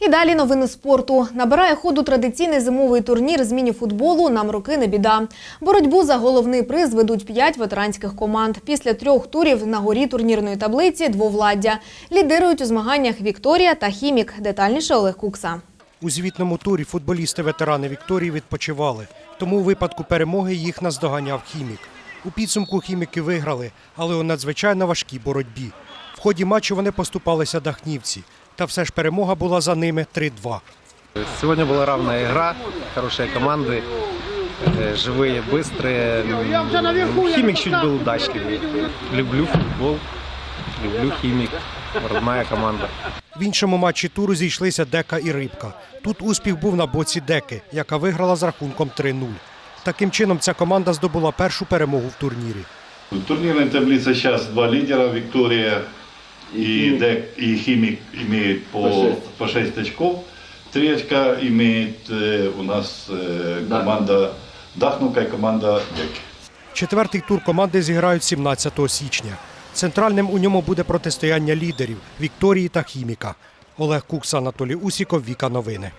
І далі новини спорту. Набирає ходу традиційний зимовий турнір з міні-футболу «Нам руки не біда». Боротьбу за головний приз ведуть п'ять ветеранських команд. Після трьох турів на горі турнірної таблиці двовладдя. Лідирують у змаганнях Вікторія та Хімік. Детальніше Олег Кукса. У звітному турі футболісти-ветерани Вікторії відпочивали, тому у випадку перемоги їх наздоганяв хімік. У підсумку хіміки виграли, але у надзвичайно важкій боротьбі. В ході матчу вони поступалися дахнівці, та все ж перемога була за ними 3-2. Сегодня была равная игра, хорошие команды, э, живые, быстрые. М, Химик чуть был удачливый. Люблю футбол, люблю химик, родная команда. В іншому матчі туру зійшлися Дека і Рибка. Тут успіх був на боці Деки, яка виграла з рахунком 3-0. Таким чином, ця команда здобула першу перемогу в турнірі. В турнирной таблице сейчас два лидера, Виктория и, Дек, и Химик имеет по, по 6 очков. Три очка имеет э, у нас э, команда Дахнука и команда Дек. Четвертий тур команди зіграють 17 січня. Центральним у ньому буде протистояння лідерів Вікторії та Хіміка. Олег Кукс, Анатолій Усіков, Віка Новини.